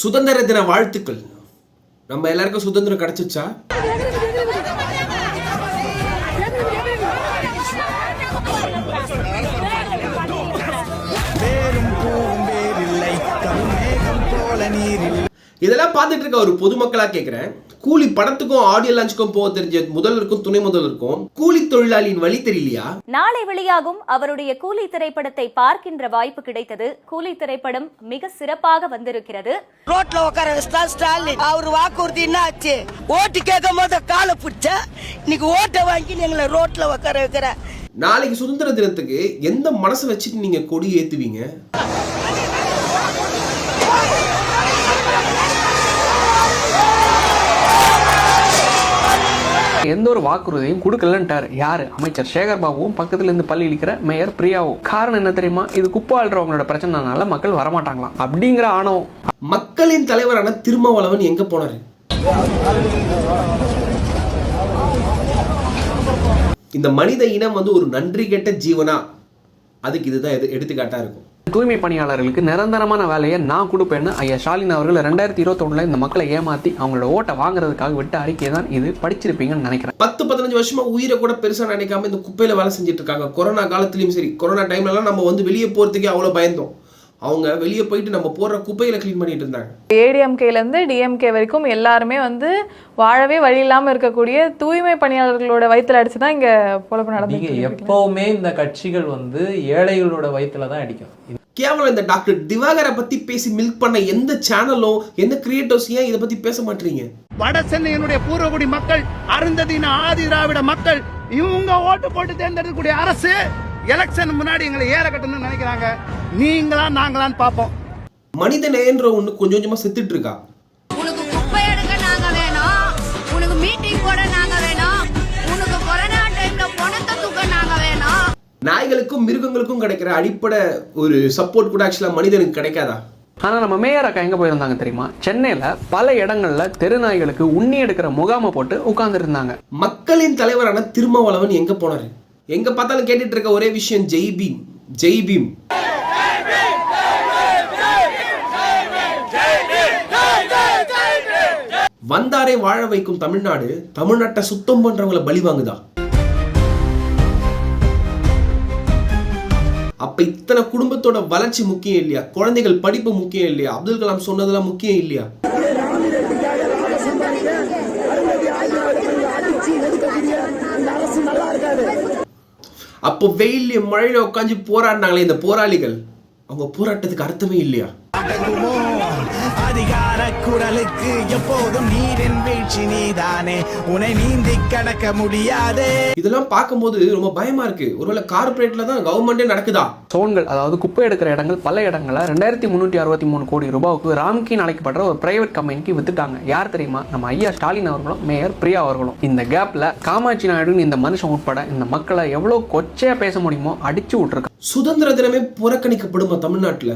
சுதந்திர தின வாழ்த்துக்கள். நம்ம எல்லாருக்கும் சுதந்திரம் கிடைச்சிச்சா? இதெல்லாம் பார்த்துட்டு இருக்க ஒரு பொதுமக்களா கேட்குறேன் கூலி படத்துக்கும் ஆடியோ லான்ச்சுக்கும் போக தெரிஞ்ச முதல்வருக்கும் துணை முதல்வருக்கும் கூலி தொழிலாளியின் வழி தெரியலையா? நாளை வெளியாகும் அவருடைய கூலி திரைப்படத்தை பார்க்கின்ற வாய்ப்பு கிடைத்தது. கூலி திரைப்படம் மிக சிறப்பாக வந்திருக்கிறது. ரோட்ல உட்கார வச்சா ஸ்டாலின். அவர் வாக்குறுதி என்ன ஆச்சு? ஓட்டு கேட்கும் போது காலை பிடிச்ச இன்னைக்கு ஓட்டை வாங்கி எங்களை ரோட்ல உட்கார வைக்கிற. நாளைக்கு சுதந்திர தினத்துக்கு எந்த மனசை வச்சுட்டு நீங்க கொடி ஏத்துவீங்க? எந்த ஒரு வாக்குறுதியும் கொடுக்கலன்ட்டார். யாரு? அமைச்சர் சேகர் பாபுவும் பக்கத்துல இருந்து பள்ளி இழிக்கிற மேயர் பிரியாவும். காரணம் என்ன தெரியுமா? இது குப்பை ஆள்றவங்களோட பிரச்சனைனால மக்கள் வரமாட்டாங்களாம். அப்படிங்கிற ஆணவம். மக்களின் தலைவரான திருமாவளவன் எங்க போனாரு? இந்த மனித இனம் வந்து ஒரு நன்றி கெட்ட ஜீவனா? அதுக்கு இதுதான் எது எடுத்துக்காட்டா இருக்கும். தூய்மை பணியாளர்களுக்கு நிரந்தரமான வேலையை நான் கொடுப்பேன்னு ஐயா ஸ்டாலின் அவர்கள் ரெண்டாயிரத்தி இருபத்தொன்னுல இந்த மக்களை ஏமாத்தி அவங்களோட ஓட்டை வாங்குறதுக்காக விட்ட அறிக்கை தான் இது படிச்சிருப்பீங்கன்னு நினைக்கிறேன். பத்து பதினஞ்சு வருஷமா உயிரை கூட பெருசா நினைக்காம இந்த குப்பையில வேலை செஞ்சுட்டு இருக்காங்க. கொரோனா காலத்துலயும் சரி கொரோனா டைம்லலாம் நம்ம வந்து வெளியே போறதுக்கே அவ்வளவு பயந்தோம். அவங்க வெளியே போயிட்டு நம்ம போடுற குப்பையில க்ளீன் பண்ணிட்டு இருந்தாங்க. ஏடிஎம்கேலேருந்து டிஎம்கே வரைக்கும் எல்லாருமே வந்து வாழவே வழி இல்லாமல் இருக்கக்கூடிய தூய்மை பணியாளர்களோட வயித்துல அடிச்சு தான் இங்கே பொழப்பு இருக்கு. எப்பவுமே இந்த கட்சிகள் வந்து ஏழைகளோட வயித்துல தான் அடிக்கும். கேவலம் இந்த டாக்டர் திவாகரை பத்தி பேசி மில்க் பண்ண எந்த சேனலும் எந்த கிரியேட்டர்ஸ் ஏன் இதை பத்தி பேச மாட்டீங்க? வட சென்னையினுடைய பூர்வகுடி மக்கள் அருந்ததின ஆதி திராவிட மக்கள் இவங்க ஓட்டு போட்டு தேர்ந்தெடுக்கக்கூடிய அரசு எலெக்ஷன் முன்னாடி எங்களை ஏற கட்டணும்னு நினைக்கிறாங்க. நீங்களா நாங்களான்னு பார்ப்போம். மனித நேயன்ற ஒண்ணு கொஞ்சம் கொஞ்சமா செத்துட்டு இருக்கா? உனக்கு குப்பை எடுக்க நாங்க வேணும். உனக்கு மீட்டிங் போட நாங்க வேணும். உனக்கு கொரோனா டைம்ல பணத்தை தூக்க நாங்க வேணும். நாய்களுக்கும் மிருகங்களுக்கும் கிடைக்கிற அடிப்படை ஒரு சப்போர்ட் கூட ஆக்சுவலா மனிதனுக்கு கிடைக்காதா? ஆனா நம்ம மேயர் அக்கா எங்க போயிருந்தாங்க தெரியுமா? சென்னையில பல இடங்கள்ல தெருநாய்களுக்கு உண்ணி எடுக்கிற முகாமை போட்டு உட்கார்ந்துருந்தாங்க. மக்களின் தலைவரான திருமாவளவன் எங்க போனாரு? எங்க பார்த்தாலும் கேட்டுட்டு இருக்க ஒரே விஷயம் ஜெய் பீம். ஜெய் பீம். வந்தாரை வாழ வைக்கும் தமிழ்நாடு தமிழ்நாட்டை சுத்தம் பண்றவங்கள பலி வாங்குதா? அப்ப இத்தனை குடும்பத்தோட வளர்ச்சி முக்கியம் இல்லையா? குழந்தைகள் படிப்பு முக்கியம் இல்லையா? அப்துல் கலாம் சொன்னதெல்லாம் முக்கியம் இல்லையா? அப்போ வெயில்ல மழையில உட்காந்து போராடினாங்களே இந்த போராளிகள். அவங்க போராட்டத்துக்கு அர்த்தமே இல்லையா? அதிகார குரலுக்கு எப்போதும் நீரின் வீழ்ச்சி நீதானே. உன்னை நீந்தி கடக்க முடியாதே. இதெல்லாம் பார்க்கும்போது ரொம்ப பயமா இருக்கு. ஒருவேளை கார்பரேட்ல தான் கவர்மெண்டே நடக்குதா? சோன்கள் அதாவது குப்பை எடுக்கிற இடங்கள் பல இடங்கள்ல ரெண்டாயிரத்தி முந்நூற்றி அறுபத்தி மூணு கோடி ரூபாவுக்கு ராம்கின்னு அழைக்கப்படுற ஒரு பிரைவேட் கம்பெனிக்கு வித்துட்டாங்க. யார் தெரியுமா? நம்ம ஐயா ஸ்டாலின் அவர்களும் மேயர் பிரியா அவர்களும். இந்த கேப்ல காமாட்சி நாயுடுன்னு இந்த மனுஷன் உட்பட இந்த மக்களை எவ்வளவு கொச்சையா பேச முடியுமோ அடிச்சு விட்டுருக்காங்க. சுதந்திர தினமே புறக்கணிக்கப்படுமா தமிழ்நாட்டில்?